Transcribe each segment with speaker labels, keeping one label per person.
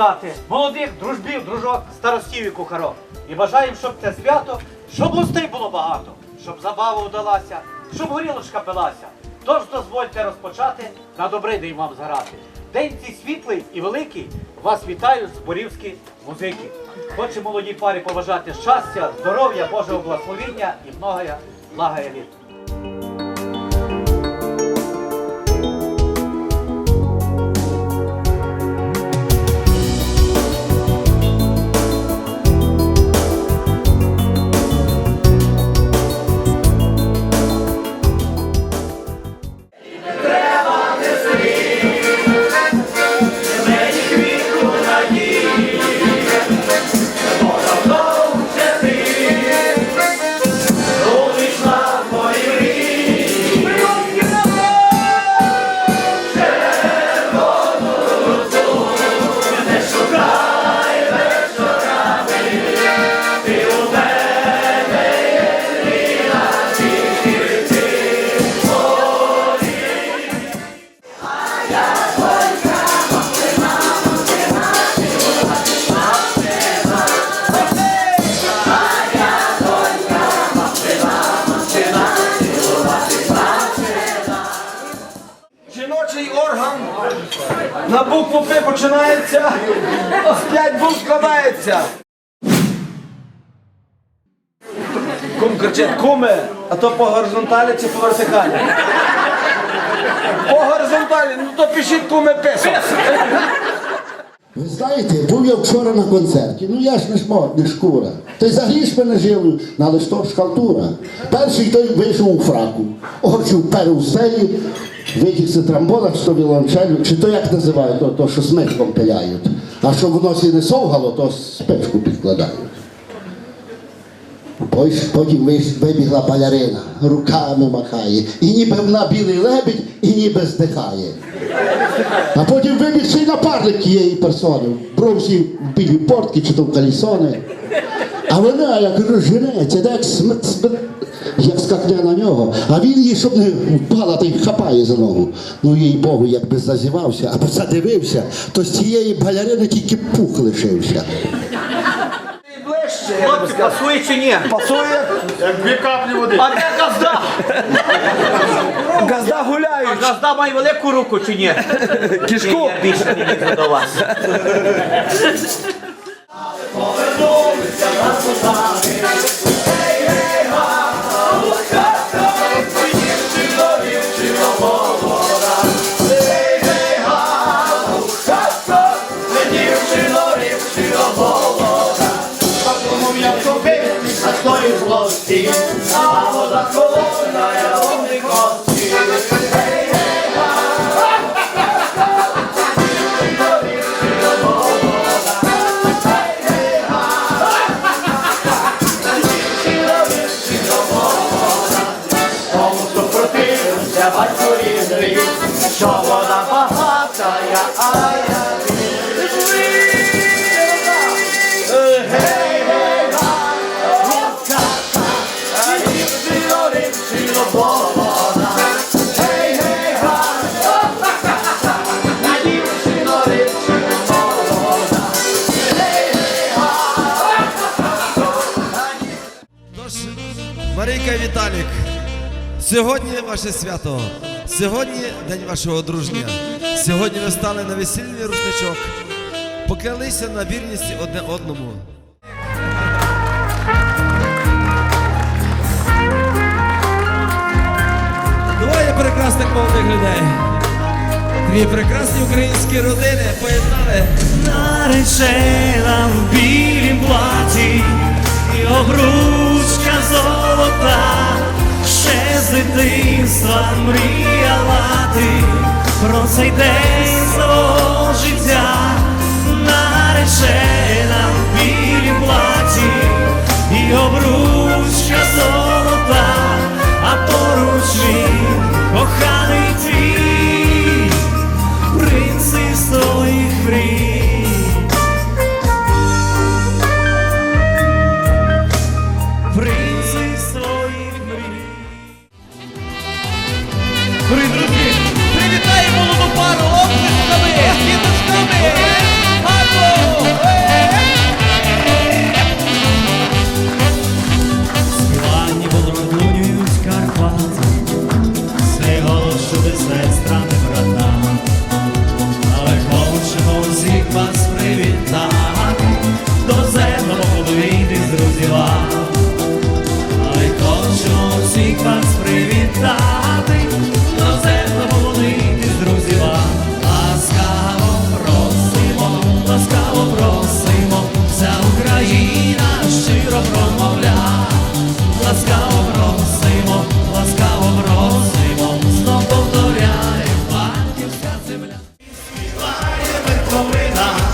Speaker 1: вітати молодих дружбів, дружок, старостів і кухарок. І бажаємо, щоб це свято, щоб гостей було багато, щоб забава вдалася, щоб горілочка пилася. Тож дозвольте розпочати на добрий день вам зграти. День цей світлий і великий вас вітають зборівські музики. Хочу молодій парі побажати щастя, здоров'я, Божого благословіння і многоя благая літ.
Speaker 2: На букву П починається, з п'ять букв складається. Кум кричить, куме, а то по горизонталі чи по вертикалі? По горизонталі, ну то пишіть куме писом.
Speaker 3: Ви знаєте, був я вчора на концерті, ну я ж не шмо, не шкура. ти за гріш мене жили, на листок ж халтура. Перший той вийшов у фраку, очі вперев у селі, витягся трамбона, що вілончелю, чи то як називають, то, то що смичком пиляють. А щоб в носі не совгало, то спичку підкладають. Ось потім вибігла балерина, руками махає, і ніби вона білий лебідь, і ніби здихає. А потім вибіг ще й напарник тієї персони, бровсі в білій портки чи то в калісони. А вона як розженеться, так смит, смит, як скакне на нього. А він її, щоб не впала, та й хапає за ногу. Ну їй Богу, якби зазівався, або задивився, то з цієї балерини тільки пух лишився.
Speaker 1: Хлопці, пасує чи ні?
Speaker 2: Пасує,
Speaker 4: Як дві каплі води.
Speaker 1: А де газда?
Speaker 2: газда гуляють.
Speaker 1: Газда має велику руку чи ні?
Speaker 2: Кішку.
Speaker 1: Ні, Я більше не лізу до вас.
Speaker 5: Ваше свято, сьогодні день вашого одруження. Сьогодні ви стали на весільний рушничок, поклялися на вірність одне одному. Двоє прекрасних молодих людей. Дві прекрасні українські родини поєднали.
Speaker 6: наречена в білім платі, і обручка золота, ще з дитинства мріяла ти. Про цей день свого життя, наречена в білій платі, і обручка половина.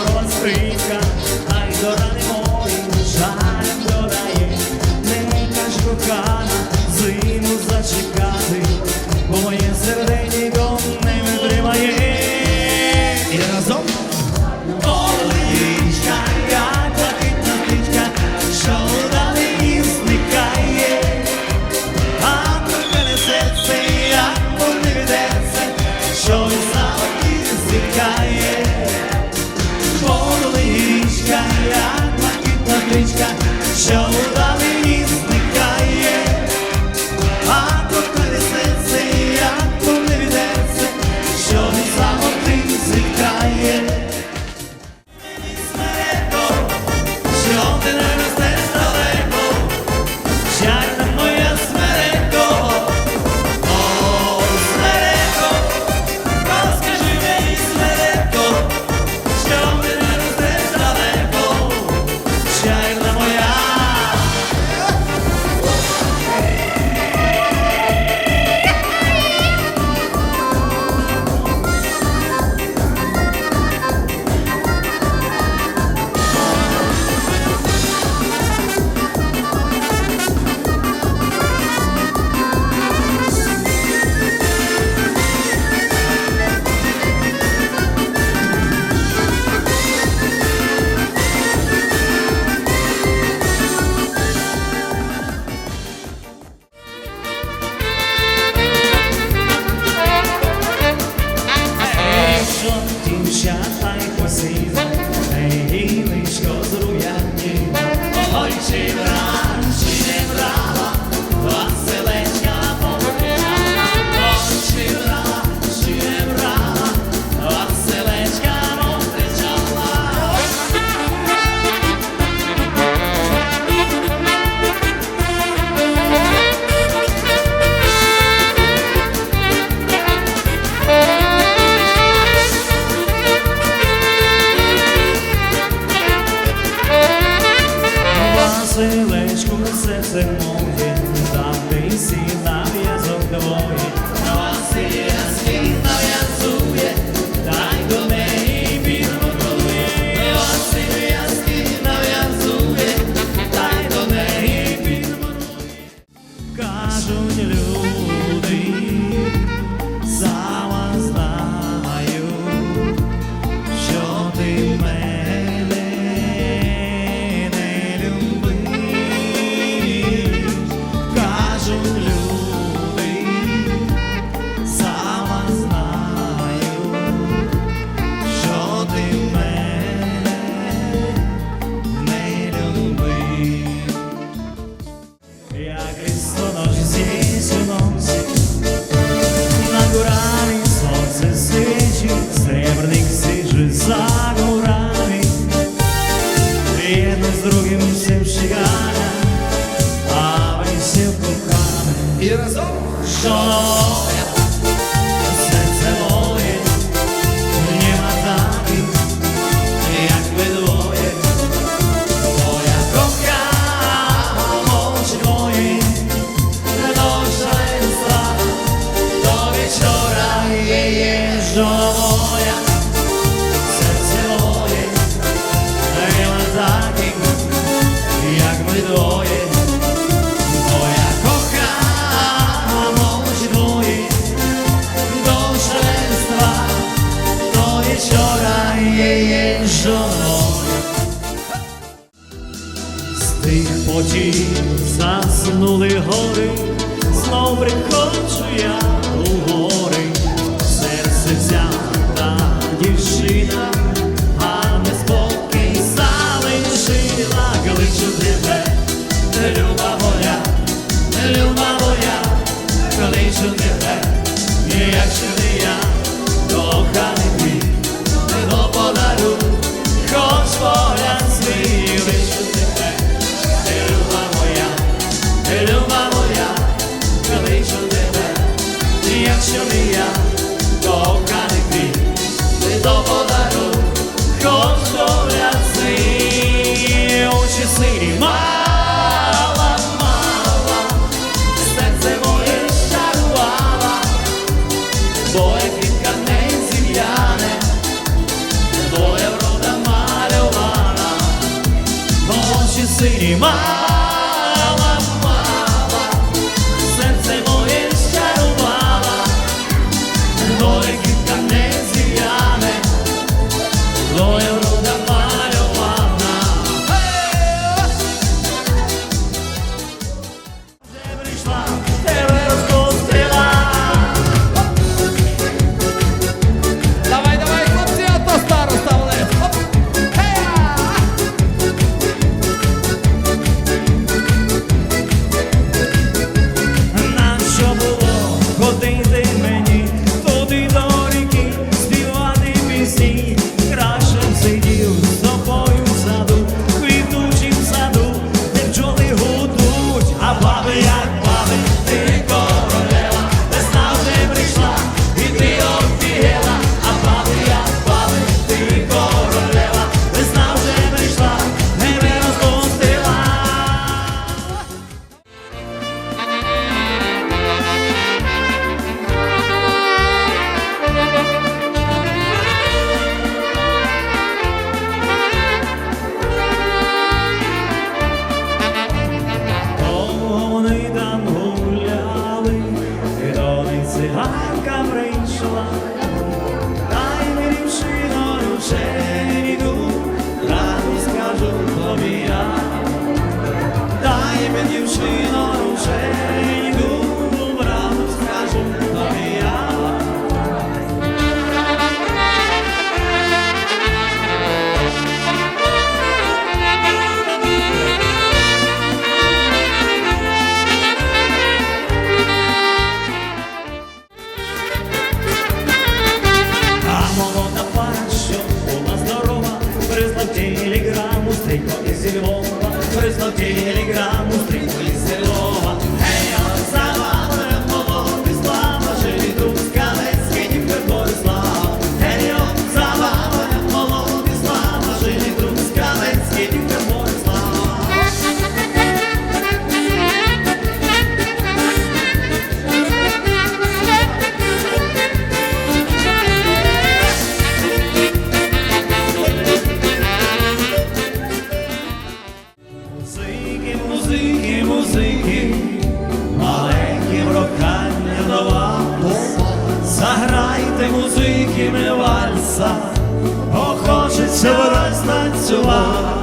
Speaker 6: король стрічка, хай до рани мої жаль не кожуха зиму зачекати, бо моє серденько не витримає. дівчата й посів, не гілечко з руяні, ой, чи amore враз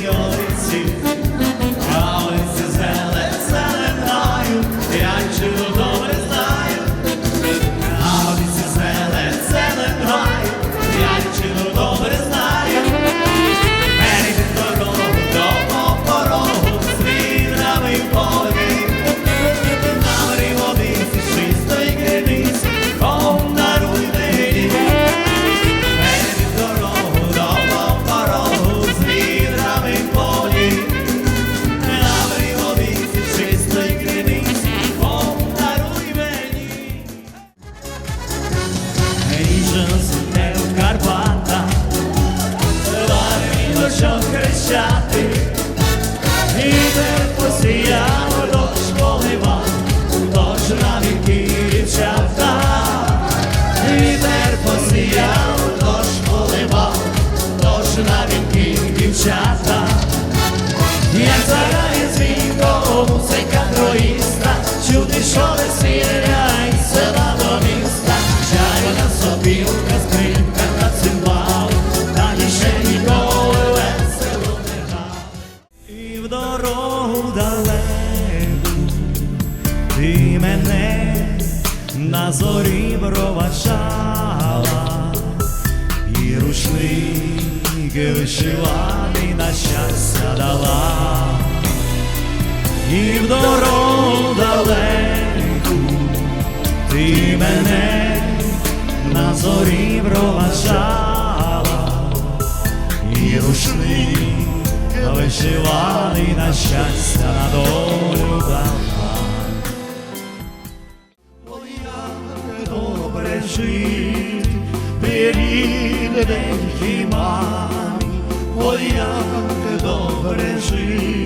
Speaker 6: me. В дорогу далеку. Ти мене на зорі проважала, і рушник вишиваний на щастя на долю дала. Ой, як добре жити при рідненькій мамі, ой, як добре жити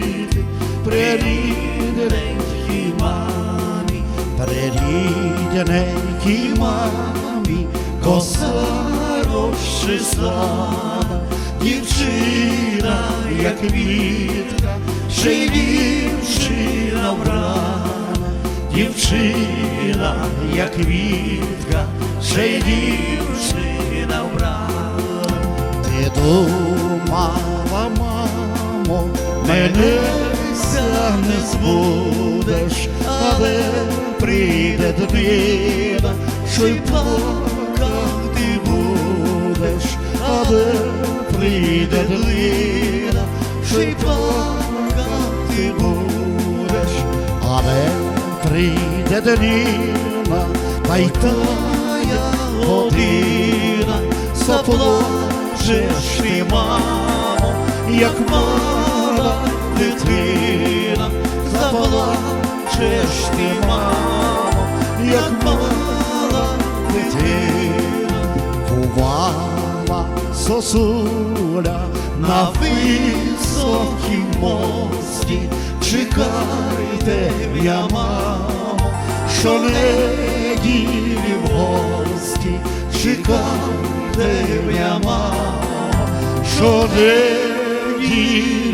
Speaker 6: мамі, при рідненькій мамі, коса розчесана, дівчина, як квітка, ще й дівчина врана, дівчина, як квітка, ще й дівчина врана.
Speaker 7: Ти думала, мамо, мене ся не збудеш, але прийде дитина, що й плакати будеш, але прийде дитина, що й плакати будеш, але прийде дитина, та й тая година, заплачеш ти, мамо, як мала дитина, заплачеш ти, мамо, як мала дитина, бувала сосуля на високім мості, чекайте я, мамо, що неділі в гості, чекайте я, мамо, що неділі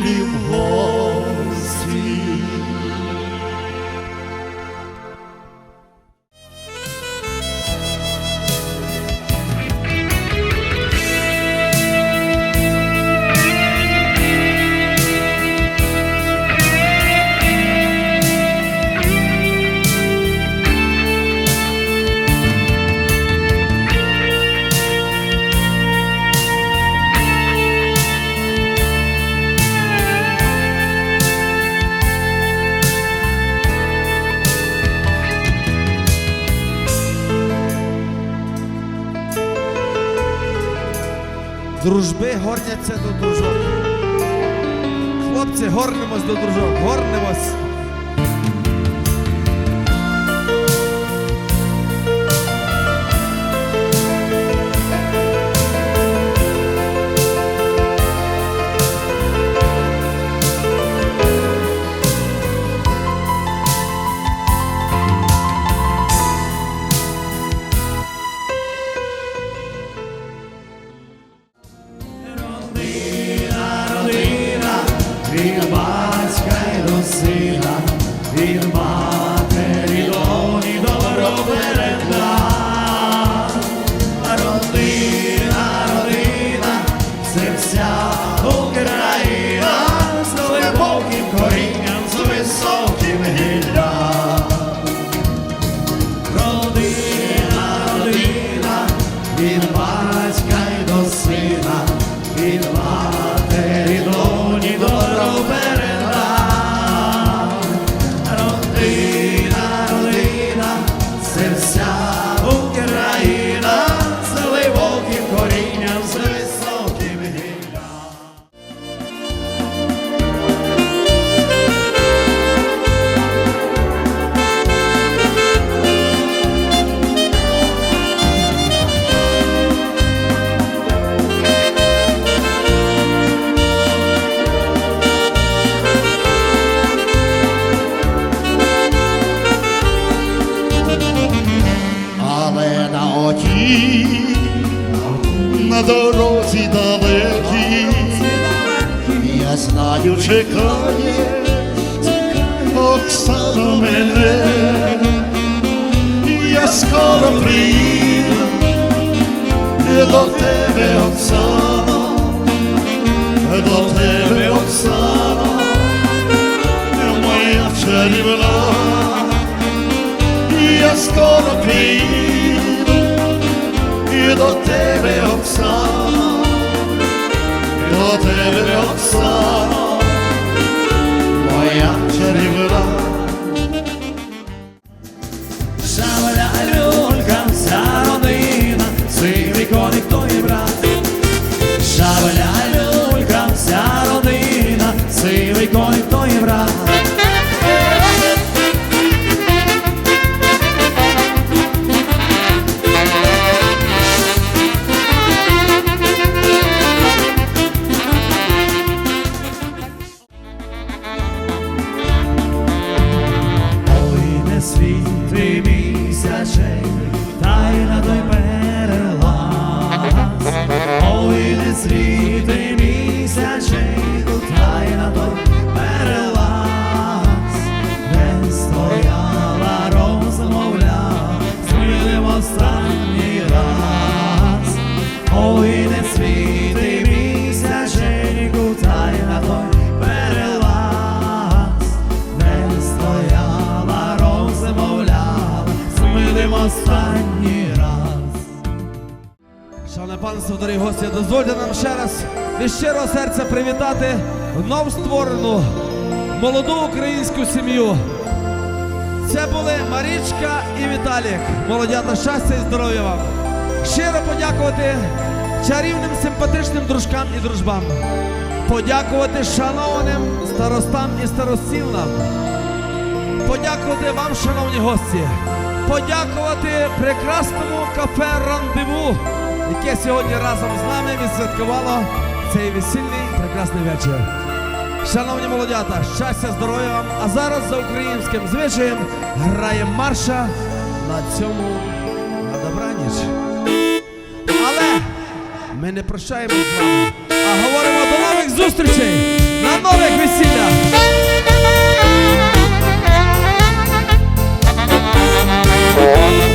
Speaker 6: God's got soffrido Ed od tebe odsano Ed od tebe odsano Moja čarivna Ja
Speaker 5: skoro kriv Ed od tebe odsano Ed od tebe odsano Moja čarivna вновь створену молоду українську сім'ю. Це були Марічка і Віталік. Молодята, щастя і здоров'я вам. Щиро подякувати чарівним симпатичним дружкам і дружбам. Подякувати шанованим старостам і старостілам. Подякувати вам, шановні гості. Подякувати прекрасному кафе Рандеву, яке сьогодні разом з нами відсвяткувало цей весільний прекрасний вечір. Шановні молодята, щастя, здоров'я вам! А зараз за українським звичаєм грає марша на цьому на добраніч. Але ми не прощаємось з вами, а говоримо до нових зустрічей на нових весіллях.
Speaker 6: Я